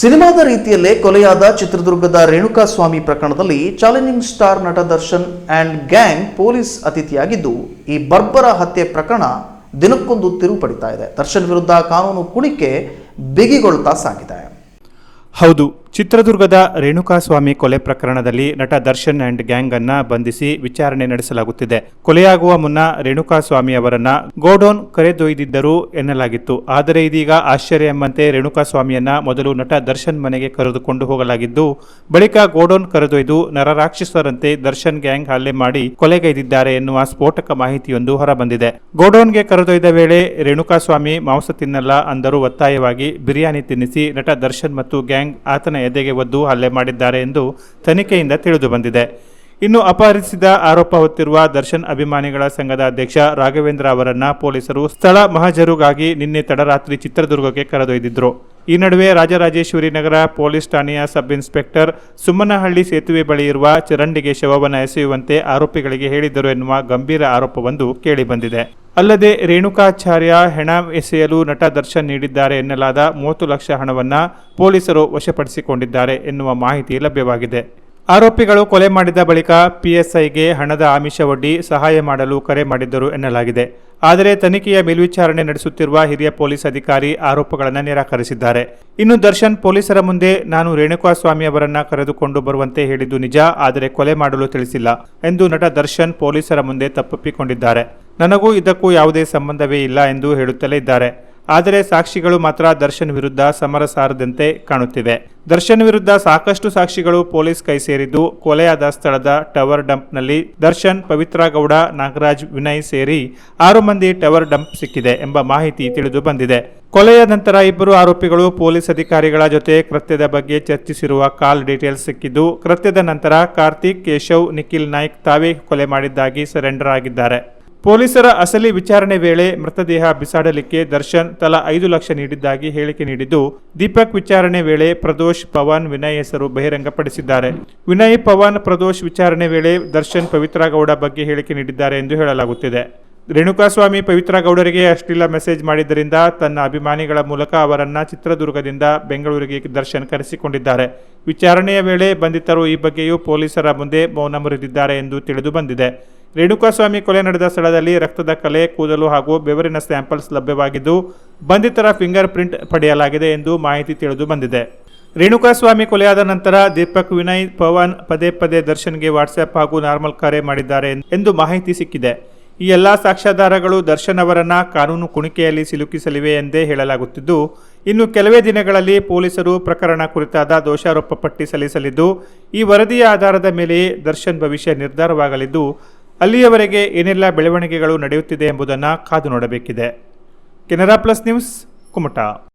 ಸಿನಿಮಾದ ರೀತಿಯಲ್ಲೇ ಕೊಲೆಯಾದ ಚಿತ್ರದುರ್ಗದ ರೇಣುಕಾ ಸ್ವಾಮಿ ಪ್ರಕರಣದಲ್ಲಿ ಚಾಲೆಂಜಿಂಗ್ ಸ್ಟಾರ್ ನಟ ದರ್ಶನ್ ಅಂಡ್ ಗ್ಯಾಂಗ್ ಪೊಲೀಸ್ ಅತಿಥಿಯಾಗಿದ್ದು, ಈ ಬರ್ಬರ ಹತ್ಯೆ ಪ್ರಕರಣ ದಿನಕ್ಕೊಂದು ತಿರುವು ಪಡಿತಾ ಇದೆ. ದರ್ಶನ್ ವಿರುದ್ಧ ಕಾನೂನು ಕುಣಿಕೆ ಬಿಗಿಗೊಳ್ತಾ ಸಾಗಿದೆ. ಹೌದು. ಚಿತ್ರದುರ್ಗದ ರೇಣುಕಾಸ್ವಾಮಿ ಕೊಲೆ ಪ್ರಕರಣದಲ್ಲಿ ನಟ ದರ್ಶನ್ ಅಂಡ್ ಗ್ಯಾಂಗ್ ಅನ್ನ ಬಂಧಿಸಿ ವಿಚಾರಣೆ ನಡೆಸಲಾಗುತ್ತಿದೆ. ಕೊಲೆಯಾಗುವ ಮುನ್ನ ರೇಣುಕಾಸ್ವಾಮಿ ಅವರನ್ನ ಗೋಡೌನ್ ಕರೆದೊಯ್ದಿದ್ದರು ಎನ್ನಲಾಗಿತ್ತು. ಆದರೆ ಇದೀಗ ಆಶ್ಚರ್ಯ ಎಂಬಂತೆ ರೇಣುಕಾಸ್ವಾಮಿಯನ್ನ ಮೊದಲು ನಟ ದರ್ಶನ್ ಮನೆಗೆ ಕರೆದುಕೊಂಡು ಹೋಗಲಾಗಿದ್ದು, ಬಳಿಕ ಗೋಡೌನ್ ಕರೆದೊಯ್ದು ನರರಾಕ್ಷಸರಂತೆ ದರ್ಶನ್ ಗ್ಯಾಂಗ್ ಹಲ್ಲೆ ಮಾಡಿ ಕೊಲೆಗೈದಿದ್ದಾರೆ ಎನ್ನುವ ಸ್ಫೋಟಕ ಮಾಹಿತಿಯೊಂದು ಹೊರಬಂದಿದೆ. ಗೋಡೌನ್ಗೆ ಕರೆದೊಯ್ದ ವೇಳೆ ರೇಣುಕಾಸ್ವಾಮಿ ಮಾಂಸ ತಿನ್ನಲ್ಲ ಅಂದರೂ ಒತ್ತಾಯವಾಗಿ ಬಿರಿಯಾನಿ ತಿನ್ನಿಸಿ ನಟ ದರ್ಶನ್ ಮತ್ತು ಗ್ಯಾಂಗ್ ಆತನ ಎದೆಗೆ ಒದ್ದು ಹಲ್ಲೆ ಮಾಡಿದ್ದಾರೆ ಎಂದು ತನಿಖೆಯಿಂದ ತಿಳಿದು ಬಂದಿದೆ. ಇನ್ನು ಅಪಹರಿಸಿದ ಆರೋಪ ಹೊತ್ತಿರುವ ದರ್ಶನ್ ಅಭಿಮಾನಿಗಳ ಸಂಘದ ಅಧ್ಯಕ್ಷ ರಾಘವೇಂದ್ರ ಅವರನ್ನ ಪೊಲೀಸರು ಸ್ಥಳ ಮಹಜರುಗಾಗಿ ನಿನ್ನೆ ತಡರಾತ್ರಿ ಚಿತ್ರದುರ್ಗಕ್ಕೆ ಕರೆದೊಯ್ದಿದ್ರು. ಈ ನಡುವೆ ರಾಜರಾಜೇಶ್ವರಿ ನಗರ ಪೊಲೀಸ್ ಠಾಣೆಯ ಸಬ್ ಇನ್ಸ್ಪೆಕ್ಟರ್ ಸುಮ್ಮನಹಳ್ಳಿ ಸೇತುವೆ ಬಳಿ ಇರುವ ಚರಂಡಿಗೆ ಶವವನ್ನು ಎಸೆಯುವಂತೆ ಆರೋಪಿಗಳಿಗೆ ಹೇಳಿದ್ದರು ಎನ್ನುವ ಗಂಭೀರ ಆರೋಪವೊಂದು ಕೇಳಿಬಂದಿದೆ. ಅಲ್ಲದೆ ರೇಣುಕಾಚಾರ್ಯ ಹೆಣ ಎಸೆಯಲು ನಟ ದರ್ಶನ್ ನೀಡಿದ್ದಾರೆ ಎನ್ನಲಾದ ಮೂವತ್ತು ಲಕ್ಷ ಹಣವನ್ನು ಪೊಲೀಸರು ವಶಪಡಿಸಿಕೊಂಡಿದ್ದಾರೆ ಎನ್ನುವ ಮಾಹಿತಿ ಲಭ್ಯವಾಗಿದೆ. ಆರೋಪಿಗಳು ಕೊಲೆ ಮಾಡಿದ ಬಳಿಕ ಪಿಎಸ್ಐಗೆ ಹಣದ ಆಮಿಷವೊಡ್ಡಿ ಸಹಾಯ ಮಾಡಲು ಕರೆ ಮಾಡಿದ್ದರು ಎನ್ನಲಾಗಿದೆ. ಆದರೆ ತನಿಖೆಯ ಮೇಲ್ವಿಚಾರಣೆ ನಡೆಸುತ್ತಿರುವ ಹಿರಿಯ ಪೊಲೀಸ್ ಅಧಿಕಾರಿ ಆರೋಪಗಳನ್ನು ನಿರಾಕರಿಸಿದ್ದಾರೆ. ಇನ್ನು ದರ್ಶನ್ ಪೊಲೀಸರ ಮುಂದೆ ನಾನು ರೇಣುಕಾಸ್ವಾಮಿ ಅವರನ್ನ ಕರೆದುಕೊಂಡು ಬರುವಂತೆ ಹೇಳಿದ್ದು ನಿಜ, ಆದರೆ ಕೊಲೆ ಮಾಡಲು ತಿಳಿಸಿಲ್ಲ ಎಂದು ನಟ ದರ್ಶನ್ ಪೊಲೀಸರ ಮುಂದೆ ತಪ್ಪೊಪ್ಪಿಕೊಂಡಿದ್ದಾರೆ. ನನಗೂ ಇದಕ್ಕೂ ಯಾವುದೇ ಸಂಬಂಧವೇ ಇಲ್ಲ ಎಂದು ಹೇಳುತ್ತಲೇ ಇದ್ದಾರೆ. ಆದರೆ ಸಾಕ್ಷಿಗಳು ಮಾತ್ರ ದರ್ಶನ್ ವಿರುದ್ಧ ಸಮರ ಸಾರದಂತೆ ಕಾಣುತ್ತಿದೆ ದರ್ಶನ್ ವಿರುದ್ಧ ಸಾಕಷ್ಟು ಸಾಕ್ಷಿಗಳು ಪೊಲೀಸ್ ಕೈ ಸೇರಿದ್ದು, ಕೊಲೆಯಾದ ಸ್ಥಳದ ಟವರ್ ಡಂಪ್ನಲ್ಲಿ ದರ್ಶನ್, ಪವಿತ್ರ ಗೌಡ, ನಾಗರಾಜ್, ವಿನಯ್ ಸೇರಿ ಆರು ಮಂದಿ ಟವರ್ ಡಂಪ್ ಸಿಕ್ಕಿದೆ ಎಂಬ ಮಾಹಿತಿ ತಿಳಿದು ಬಂದಿದೆ. ಕೊಲೆಯ ನಂತರ ಇಬ್ಬರು ಆರೋಪಿಗಳು ಪೊಲೀಸ್ ಅಧಿಕಾರಿಗಳ ಜೊತೆ ಕೃತ್ಯದ ಬಗ್ಗೆ ಚರ್ಚಿಸಿರುವ ಕಾಲ್ ಡೀಟೇಲ್ಸ್ ಸಿಕ್ಕಿದ್ದು, ಕೃತ್ಯದ ನಂತರ ಕಾರ್ತಿಕ್, ಕೇಶವ್, ನಿಖಿಲ್ ನಾಯ್ಕ್ ತಾವೇ ಕೊಲೆ ಮಾಡಿದ್ದಾಗಿ ಸರೆಂಡರ್ ಆಗಿದ್ದಾರೆ. ಪೊಲೀಸರ ಅಸಲಿ ವಿಚಾರಣೆ ವೇಳೆ ಮೃತದೇಹ ಬಿಸಾಡಲಿಕ್ಕೆ ದರ್ಶನ್ ತಲಾ ಐದು ಲಕ್ಷ ನೀಡಿದ್ದಾಗಿ ಹೇಳಿಕೆ ನೀಡಿದ್ದು, ದೀಪಕ್ ವಿಚಾರಣೆ ವೇಳೆ ಪ್ರದೋಷ್ ಪವನ್ ವಿನಯ್ ಹೆಸರು ಬಹಿರಂಗಪಡಿಸಿದ್ದಾರೆ. ವಿನಯ್ ಪವನ್ ಪ್ರದೋಷ್ ವಿಚಾರಣೆ ವೇಳೆ ದರ್ಶನ್ ಪವಿತ್ರ ಗೌಡ ಬಗ್ಗೆ ಹೇಳಿಕೆ ನೀಡಿದ್ದಾರೆ ಎಂದು ಹೇಳಲಾಗುತ್ತಿದೆ. ರೇಣುಕಾಸ್ವಾಮಿ ಪವಿತ್ರ ಗೌಡರಿಗೆ ಅಶ್ಲೀಲ ಮೆಸೇಜ್ ಮಾಡಿದ್ದರಿಂದ ತನ್ನ ಅಭಿಮಾನಿಗಳ ಮೂಲಕ ಅವರನ್ನು ಚಿತ್ರದುರ್ಗದಿಂದ ಬೆಂಗಳೂರಿಗೆ ದರ್ಶನ್ ಕರೆಸಿಕೊಂಡಿದ್ದಾರೆ. ವಿಚಾರಣೆಯ ವೇಳೆ ಬಂಧಿತರು ಈ ಬಗ್ಗೆಯೂ ಪೊಲೀಸರ ಮುಂದೆ ಮೌನ ಮುರಿದಿದ್ದಾರೆ ಎಂದು ತಿಳಿದು ಬಂದಿದೆ. ರೇಣುಕಾಸ್ವಾಮಿ ಕೊಲೆ ನಡೆದ ಸ್ಥಳದಲ್ಲಿ ರಕ್ತದ ಕಲೆ, ಕೂದಲು ಹಾಗೂ ಬೆವರಿನ ಸ್ಯಾಂಪಲ್ಸ್ ಲಭ್ಯವಾಗಿದ್ದು, ಬಂಧಿತರ ಫಿಂಗರ್ ಪ್ರಿಂಟ್ ಪಡೆಯಲಾಗಿದೆ ಎಂದು ಮಾಹಿತಿ ತಿಳಿದು ಬಂದಿದೆ. ರೇಣುಕಾಸ್ವಾಮಿ ಕೊಲೆಯಾದ ನಂತರ ದೀಪಕ್ ವಿನಯ್ ಪವನ್ ಪದೇ ಪದೇ ದರ್ಶನ್ಗೆ ವಾಟ್ಸ್ಆ್ಯಪ್ ಹಾಗೂ ನಾರ್ಮಲ್ ಕರೆ ಮಾಡಿದ್ದಾರೆ ಎಂದು ಮಾಹಿತಿ ಸಿಕ್ಕಿದೆ. ಈ ಎಲ್ಲ ಸಾಕ್ಷ್ಯಾಧಾರಗಳು ದರ್ಶನ್ ಅವರನ್ನ ಕಾನೂನು ಕುಣಿಕೆಯಲ್ಲಿ ಸಿಲುಕಿಸಲಿವೆ ಎಂದೇ ಹೇಳಲಾಗುತ್ತಿದ್ದು, ಇನ್ನು ಕೆಲವೇ ದಿನಗಳಲ್ಲಿ ಪೊಲೀಸರು ಪ್ರಕರಣ ಕುರಿತಾದ ದೋಷಾರೋಪ ಪಟ್ಟಿ ಸಲ್ಲಿಸಲಿದ್ದು, ಈ ವರದಿಯ ಆಧಾರದ ಮೇಲೆಯೇ ದರ್ಶನ್ ಭವಿಷ್ಯ ನಿರ್ಧಾರವಾಗಲಿದ್ದು ಅಲ್ಲಿಯವರೆಗೆ ಏನೆಲ್ಲ ಬೆಳವಣಿಗೆಗಳು ನಡೆಯುತ್ತಿದೆ ಎಂಬುದನ್ನು ಕಾದು ನೋಡಬೇಕಿದೆ. Canara plus news Kumta.